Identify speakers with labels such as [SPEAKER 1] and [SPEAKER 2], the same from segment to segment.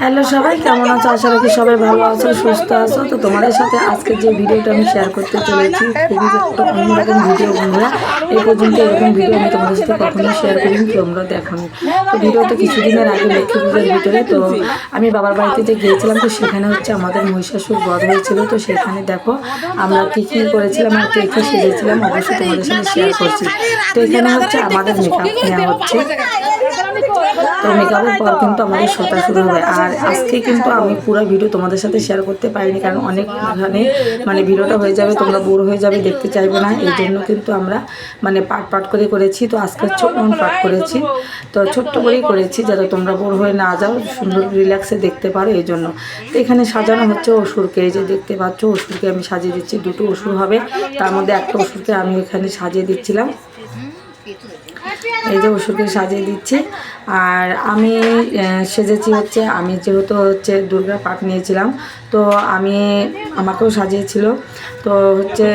[SPEAKER 1] Hello সবাই, কেমন আছো? আশা রাখি সবাই ভালো আছো, সুস্থ আছো। তো তোমাদের সাথে আজকে যে ভিডিওটা আমি শেয়ার করতে চলেছি, খুবই একটা অন্যরকম ভিডিও বন্ধুরা, এই পর্যন্ত এরকম ভিডিও আমি তোমাদের সাথে কখনো শেয়ার করিনি, তোমরা দেখো তো ভিডিওটা কিছুদিনের আগে লক্ষ্মী পুজোর ভিতরে, তো আমি বাবার বাড়িতে যে গিয়েছিলাম, তো সেখানে হচ্ছে আমাদের মহিষাসুর বধ হয়েছিল। তো সেখানে দেখো, আমরা কী কী করেছিলাম আর কে কী সেজেছিলাম, অবশ্যই তোমাদের সাথে শেয়ার করছি। তো এখানে হচ্ছে আমাদের মেকআপ নেওয়া হচ্ছে। তো মেকআপের পর কিন্তু আমাদের শোটা শুরু হবে। আর আজকে কিন্তু আমি পুরো ভিডিও তোমাদের সাথে শেয়ার করতে পারিনি কারণ অনেক এখানে মানে ভিডিওটা হয়ে যাবে তোমরা বোর হয়ে যাবে দেখতে চাইবে না। এই জন্য কিন্তু আমরা মানে পাট পাট করে করেছি। তো আজকে ছোট্ট পাট করেছি। তো ছোট্ট করেই করেছি যাতে তোমরা বোর হয়ে না যাও সুন্দর রিল্যাক্সে দেখতে পারো এই জন্য। তো এখানে সাজানো হচ্ছে অসুরকে এই যে দেখতে পাচ্ছ অসুরকে আমি সাজিয়ে দিচ্ছি। দুটো অসুর হবে। তার মধ্যে একটা অসুরকে আমি এখানে সাজিয়ে দিচ্ছিলাম। এই যে ওষুধকে সাজিয়ে দিচ্ছি। আর আমি সেজেছি হচ্ছে আমি যেহেতু হচ্ছে দুর্গা পাঠ নিয়েছিলাম তো আমি আমাকেও সাজিয়েছিল। তো হচ্ছে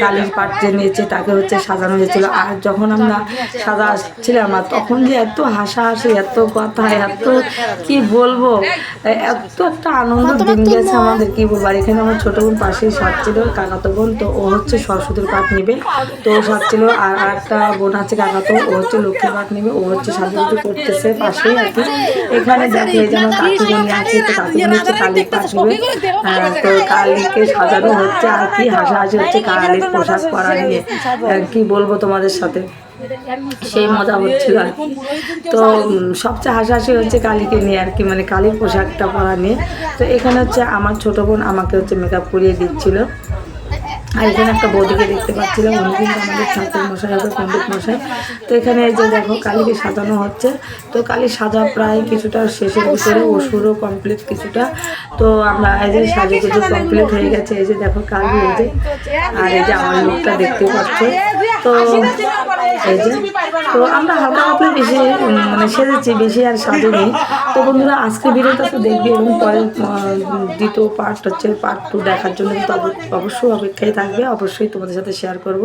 [SPEAKER 1] কালীর পাট যে নিয়েছে তাকে হচ্ছে সাজানো হয়েছিল। আর যখন আমরা সাজা আসছিলাম আর তখন যে এত হাসাহাসি এত কথা এত কি বলব এত একটা আনন্দ দিন গেছে আমাদের কি বলব? আর এখানে আমার ছোটো বোন পাশেই সাজছিল কাকাতো বোন তো ও হচ্ছে সরস্বতীর পাঠ নেবে। তো ও সাজছিল আর আর একটা বোন আছে কাকাতো ও হচ্ছে লক্ষ্মী পাঠ নেবে ও হচ্ছে সাজুগুজু করতেছে পাশেই আর কি এখানে দেখে যে আমার কাকিমণি আছে তো কাকিমণি হচ্ছে কালীর পাঠ নেবে তো কালীকে সাজানো হচ্ছে আর কি হাসাহাসি হচ্ছে কালীর পোশাক পরা নিয়ে। কি বলব তোমাদের সাথে? সেই মজা হচ্ছিল আর কি। তো সবচেয়ে হাসাহাসি হচ্ছে কালীকে নিয়ে আর কি মানে কালীর পোশাকটা পরা নিয়ে। তো এখানে হচ্ছে আমার ছোট বোন আমাকে হচ্ছে মেকআপ করিয়ে দিচ্ছিল। আর এখানে একটা বৌদিকে দেখতে পাচ্ছিলাম, উনি কিন্তু আমাদের ঠাকুর মশাই হবে পণ্ডিত মশাই। তো এখানে এই যে দেখো, কালীকে সাজানো হচ্ছে। তো কালী সাজা প্রায় কিছুটা শেষের ভিতরে ওষুধও কমপ্লিট কিছুটা। তো আমরা এই যে সাজে কিছু কমপ্লিট হয়ে গেছে। এই যে দেখো, কালী এই যে, আর এই যে আমার লোকটা দেখতে পাচ্ছ। তো এই যে, তো আমরা হালকা পাতলা বেশি মানে সেজেছি বেশি আর সাজিনি তো বন্ধুরা আজকে ভিডিওটা তো দেখবি এবং পরে দ্বিতীয় পার্ট হচ্ছে পার্ট টু দেখার জন্য, তো অবশ্যই অপেক্ষায় থাকবে, অবশ্যই তোমাদের সাথে শেয়ার করব।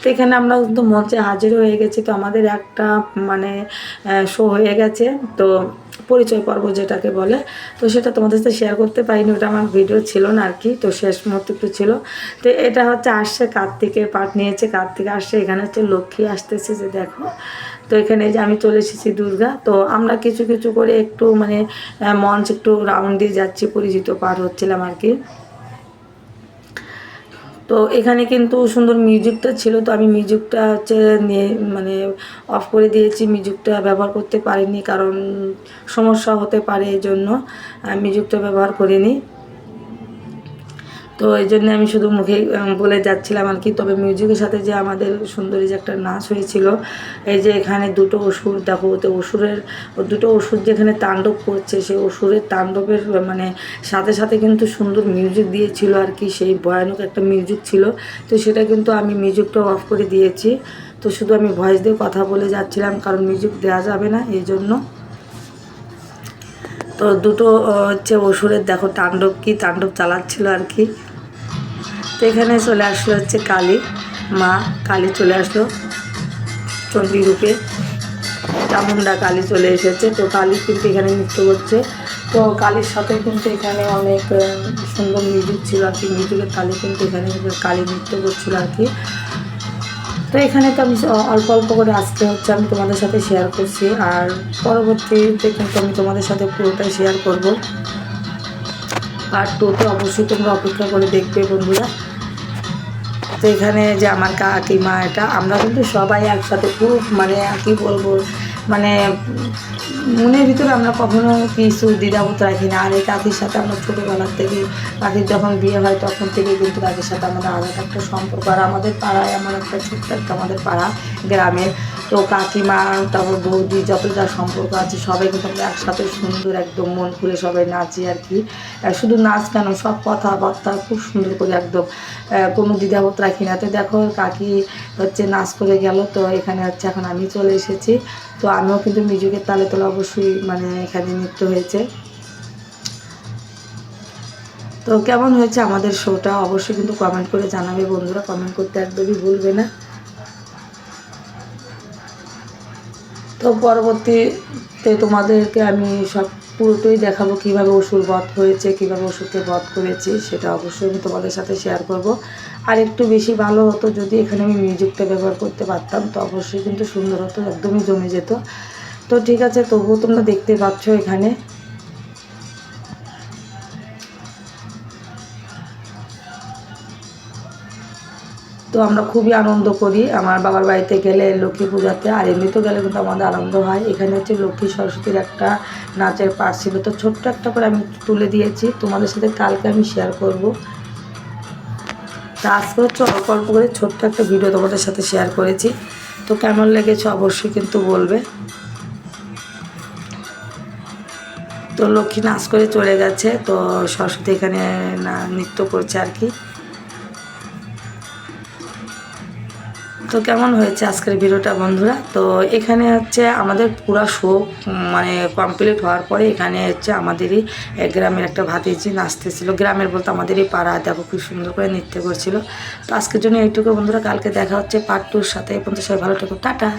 [SPEAKER 1] তো এখানে আমরা কিন্তু মঞ্চে হাজির হয়ে গেছি, তো আমাদের একটা মানে শো হয়ে গেছে, তো পরিচয় পর্ব যেটাকে বলে, তো সেটা তোমাদের সাথে শেয়ার করতে পারিনি, ওটা আমার ভিডিও ছিল না আর কি, তো শেষ মুহূর্তে একটু ছিল। তো এটা হচ্ছে আসছে কার্তিকের পার্ট নিয়েছে, কার্তিক আসছে, এখানে হচ্ছে লক্ষ্মী আসতেছে যে দেখো। তো এখানে যে আমি চলে এসেছি দুর্গা, তো আমরা কিছু কিছু করে একটু মানে মঞ্চ একটু রাউন্ড দিয়ে যাচ্ছি, পরিচিত পার হচ্ছিলাম আর কি। তো এখানে কিন্তু সুন্দর মিউজিকটা ছিল, তো আমি মিউজিকটা হচ্ছে নিয়ে মানে অফ করে দিয়েছি, মিউজিকটা ব্যবহার করতে পারিনি কারণ সমস্যা হতে পারে এই জন্য মিউজিকটা ব্যবহার করিনি। তো এই জন্য আমি শুধু মুখে বলে যাচ্ছিলাম আর কি। তবে মিউজিকের সাথে যে আমাদের সুন্দরী যে একটা নাচ হয়েছিল, এই যে এখানে দুটো অসুর, দেখো তো অসুরের দুটো অসুর যেখানে তাণ্ডব করছে সেই অসুরের তাণ্ডবের মানে সাথে সাথে কিন্তু সুন্দর মিউজিক দিয়েছিল আর কি, সেই ভয়ানক একটা মিউজিক ছিল। তো সেটা কিন্তু আমি মিউজিকটা অফ করে দিয়েছি। তো শুধু আমি ভয়েস দিয়ে কথা বলে যাচ্ছিলাম, কারণ মিউজিক দেওয়া যাবে না এই জন্য। তো দুটো হচ্ছে অসুরের, দেখো, তাণ্ডব, কি তাণ্ডব চালাচ্ছিল আর কি। তো এখানে চলে আসলো হচ্ছে কালী, মা কালী চলে আসলো, চণ্ডী রূপে। চামুন্ডা কালী চলে এসেছে, তো কালী কিন্তু এখানে নৃত্য করছে। তো কালীর সাথে কিন্তু এখানে অনেক সুন্দর মিউজিক ছিল আর কি, মিউজিকের কালী কিন্তু এখানে কালী নৃত্য করছিল আর কি। তো এখানে তো আমি অল্প অল্প করে আজকে হচ্ছে আমি তোমাদের সাথে শেয়ার করছি, আর পরবর্তীতে কিন্তু আমি তোমাদের সাথে পুরোটাই শেয়ার করব। পার্ট টুতে অবশ্যই তোমরা অপেক্ষা করে দেখবে বন্ধুরা। তো এখানে যে আমার কাকিমা এটা, আমরা কিন্তু সবাই একসাথে খুব মানে কি বলব মানে মনের ভিতরে আমরা কখনো কিছু দ্বিধাবোধ রাখি না। আর এই কাকির সাথে আমরা ছোটোবেলার থেকে, কাকির যখন বিয়ে হয় তখন থেকে কিন্তু কাকির সাথে আমাদের আলাদা একটা সম্পর্ক। আর আমাদের পাড়ায় আমার একটা ছোট্ট একটা, আমাদের পাড়া গ্রামের তো কাকিমা, তারপর বৌদি, যত যা সম্পর্ক আছে সবাই কিন্তু আমরা একসাথে সুন্দর একদম মন খুলে সবাই নাচি আর কি। শুধু নাচ কেন, সব কথাবার্তা খুব সুন্দর করে একদম কোনো দ্বিধাবোধ রাখি না। তো দেখো, কাকি হচ্ছে নাচ করে গেল, তো এখানে হচ্ছে এখন আমি চলে এসেছি। তো আমিও কিন্তু মিউজিকের তালে তোলা অবশ্যই মানে এখানে নৃত্য হয়েছে। তো কেমন হয়েছে আমাদের শোটা অবশ্যই কিন্তু কমেন্ট করে জানাবে বন্ধুরা। কমেন্ট করতে একদমই ভুলবে না। তো পরবর্তীতে তোমাদেরকে আমি সব পুরোটাই দেখাবো কীভাবে ওষুধ বধ হয়েছে, কীভাবে অসুরকে বধ করেছি, সেটা অবশ্যই আমি তোমাদের সাথে শেয়ার করব। আর একটু বেশি ভালো হতো যদি এখানে আমি মিউজিকটা ব্যবহার করতে পারতাম, তো অবশ্যই কিন্তু সুন্দর হতো, একদমই জমে যেত। তো ঠিক আছে, তবুও তোমরা দেখতে পাচ্ছ এখানে। তো আমরা খুবই আনন্দ করি। আমার বাবার বাড়িতে গেলে লক্ষ্মী পূজাতে, আর এমনিতেও গেলে কিন্তু আমাদের আনন্দ হয়। এখানে হচ্ছে লক্ষ্মী সরস্বতীর একটা নাচের পার্ট ছিল। তো ছোট্ট একটা করে আমি তুলে দিয়েছি। তোমাদের সাথে কালকে আমি শেয়ার করব। তা আজকে হচ্ছে অল্প অল্প করে ছোট্ট একটা ভিডিও তোমাদের সাথে শেয়ার করেছি। তো কেমন লেগেছে অবশ্যই কিন্তু বলবে। তো লক্ষ্মী নাচ করে চলে গেছে। তো সরস্বতী এখানে না নৃত্য করছে আর কি। তো কেমন হয়েছে আজকের ভিডিওটা, বন্ধুরা? তো এখানে হচ্ছে আমাদের পুরা শো মানে কমপ্লিট হওয়ার পরে এখানে হচ্ছে আমাদেরই গ্রামের একটা ভাতিজি নাচতেছিল। গ্রামের বলতে আমাদেরই পাড়া। দেখো খুব সুন্দর করে নৃত্য করছিল। তো আজকের জন্য এইটুকু, বন্ধুরা। কালকে দেখা হচ্ছে পার্ট টুর সাথে। পর্যন্ত সবাই ভালো টাটা।